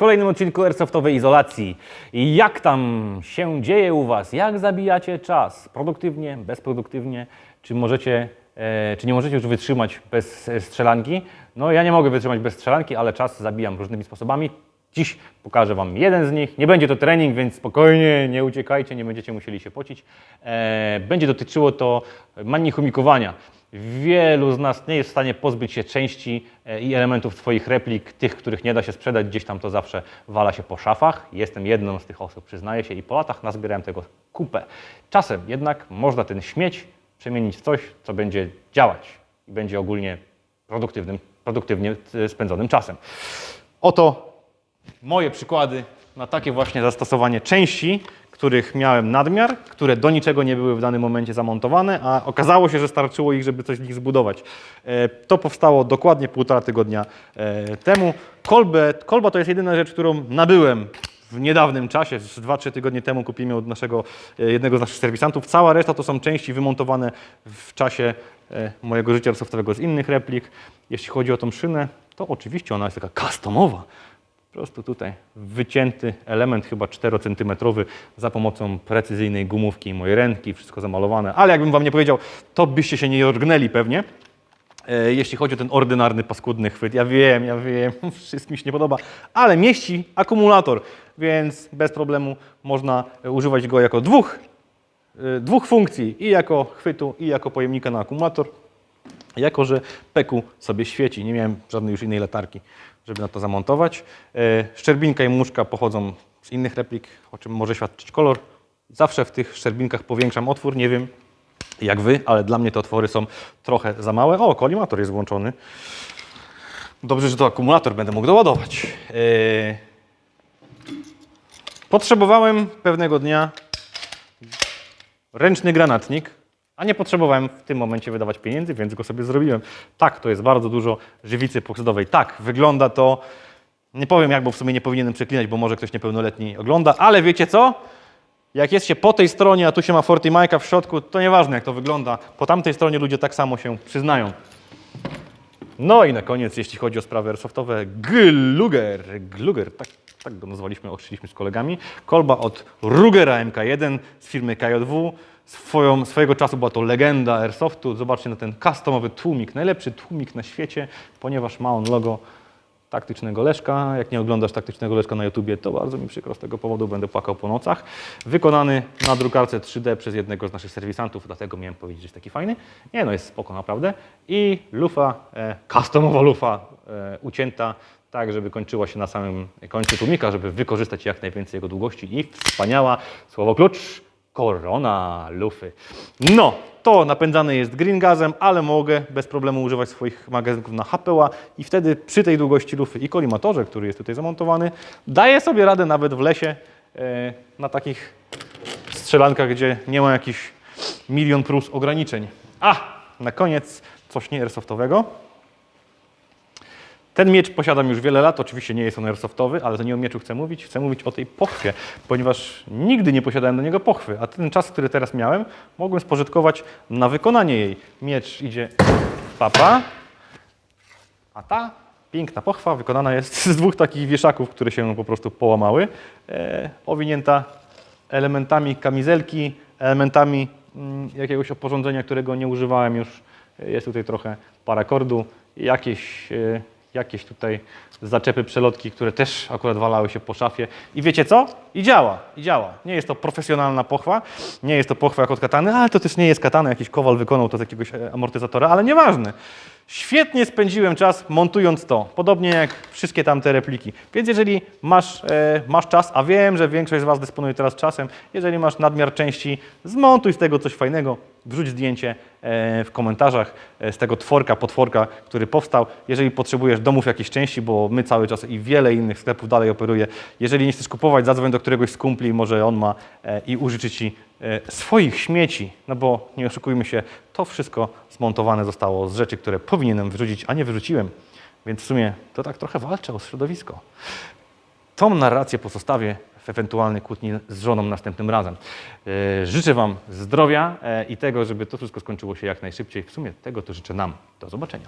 kolejnym odcinku Airsoftowej Izolacji. Jak tam się dzieje u Was? Jak zabijacie czas? Produktywnie, bezproduktywnie? Czy możecie, e, czy nie możecie już wytrzymać bez e, strzelanki? No ja nie mogę wytrzymać bez strzelanki, ale czas zabijam różnymi sposobami. Dziś pokażę Wam jeden z nich. Nie będzie to trening, więc spokojnie, nie uciekajcie, nie będziecie musieli się pocić. E, będzie dotyczyło to manihumikowania. Wielu z nas nie jest w stanie pozbyć się części e, i elementów Twoich replik, tych, których nie da się sprzedać, gdzieś tam to zawsze wala się po szafach. Jestem jedną z tych osób, przyznaję się, i po latach nazbierałem tego kupę. Czasem jednak można ten śmieć przemienić w coś, co będzie działać i będzie ogólnie produktywnym, produktywnie e, spędzonym czasem. Oto moje przykłady na takie właśnie zastosowanie części, których miałem nadmiar, które do niczego nie były w danym momencie zamontowane, a okazało się, że starczyło ich, żeby coś z nich zbudować. E, To powstało dokładnie półtora tygodnia e, temu. Kolbę, kolba to jest jedyna rzecz, którą nabyłem w niedawnym czasie, z 2-3 tygodnie temu kupiłem od naszego, e, jednego z naszych serwisantów. Cała reszta to są części wymontowane w czasie mojego życia softowego z innych replik. Jeśli chodzi o tą szynę, to oczywiście ona jest taka customowa. Po prostu tutaj wycięty element, chyba 4 cm za pomocą precyzyjnej gumówki mojej ręki, wszystko zamalowane. Ale jakbym wam nie powiedział, to byście się nie orgnęli pewnie. E, Jeśli chodzi o ten ordynarny, paskudny chwyt, ja wiem, ja wiem, wszystkim się nie podoba, ale mieści akumulator, więc bez problemu można używać go jako dwóch, e, dwóch funkcji, i jako chwytu, i jako pojemnika na akumulator. Jako, że peku sobie świeci, nie miałem żadnej już innej latarki, żeby na to zamontować. E, Szczerbinka i muszka pochodzą z innych replik, o czym może świadczyć kolor. Zawsze w tych szczerbinkach powiększam otwór, nie wiem jak wy, ale dla mnie te otwory są trochę za małe. O, kolimator jest włączony. Dobrze, że to akumulator będę mógł doładować. E, Potrzebowałem pewnego dnia ręczny granatnik, a nie potrzebowałem w tym momencie wydawać pieniędzy, więc go sobie zrobiłem. Tak, to jest bardzo dużo żywicy epoksydowej. Tak, wygląda to, nie powiem jak, bo w sumie nie powinienem przeklinać, bo może ktoś niepełnoletni ogląda, ale wiecie co? Jak jest się po tej stronie, a tu się ma Fortimajka w środku, to nieważne jak to wygląda. Po tamtej stronie ludzie tak samo się przyznają. No i na koniec, jeśli chodzi o sprawy airsoftowe, Gluger, Gluger, tak, tak go nazwaliśmy, okrzyliśmy z kolegami. Kolba od Rugera MK1 z firmy KJW. Swoją, swojego czasu była to legenda airsoftu. Zobaczcie na ten customowy tłumik, najlepszy tłumik na świecie, ponieważ ma on logo taktycznego Leszka. Jak nie oglądasz taktycznego Leszka na YouTubie, to bardzo mi przykro z tego powodu, będę płakał po nocach. Wykonany na drukarce 3D przez jednego z naszych serwisantów, dlatego miałem powiedzieć, że jest taki fajny. Nie no, jest spoko naprawdę. I lufa, e, customowa lufa e, ucięta, tak żeby kończyła się na samym końcu tłumika, żeby wykorzystać jak najwięcej jego długości. I wspaniała, słowo klucz, korona lufy. No, to napędzane jest green gazem, ale mogę bez problemu używać swoich magazynków na HPA i wtedy przy tej długości lufy i kolimatorze, który jest tutaj zamontowany, daję sobie radę nawet w lesie e, na takich strzelankach, gdzie nie ma jakichś milion plus ograniczeń. A, na koniec coś nie airsoftowego. Ten miecz posiadam już wiele lat, oczywiście nie jest on airsoftowy, ale to nie o mieczu chcę mówić, chcę mówić o tej pochwie, ponieważ nigdy nie posiadałem do niego pochwy, a ten czas, który teraz miałem, mogłem spożytkować na wykonanie jej. Miecz idzie papa, a ta piękna pochwa wykonana jest z dwóch takich wieszaków, które się po prostu połamały, e, owinięta elementami kamizelki, elementami mm, jakiegoś oporządzenia, którego nie używałem już. Jest tutaj trochę parakordu, jakieś, e, jakieś tutaj zaczepy, przelotki, które też akurat walały się po szafie. I wiecie co? I działa, i działa. Nie jest to profesjonalna pochwa, nie jest to pochwa jak od katany, ale to też nie jest katana, jakiś kowal wykonał to z jakiegoś e, amortyzatora, ale nieważne. Świetnie spędziłem czas montując to, podobnie jak wszystkie tamte repliki. Więc jeżeli masz, e, masz czas, a wiem, że większość z Was dysponuje teraz czasem, jeżeli masz nadmiar części, zmontuj z tego coś fajnego, wrzuć zdjęcie e, w komentarzach e, z tego tworka, potworka, który powstał. Jeżeli potrzebujesz domów jakiejś części, bo my cały czas i wiele innych sklepów dalej operuje. Jeżeli nie chcesz kupować, zadzwoń do któregoś z kumpli, może on ma e, i użyczy Ci swoich śmieci, no bo nie oszukujmy się, to wszystko zmontowane zostało z rzeczy, które powinienem wyrzucić, a nie wyrzuciłem. Więc w sumie to tak trochę walczę o środowisko. Tą narrację pozostawię w ewentualnej kłótni z żoną następnym razem. E, Życzę Wam zdrowia e, i tego, żeby to wszystko skończyło się jak najszybciej. W sumie tego to życzę nam. Do zobaczenia.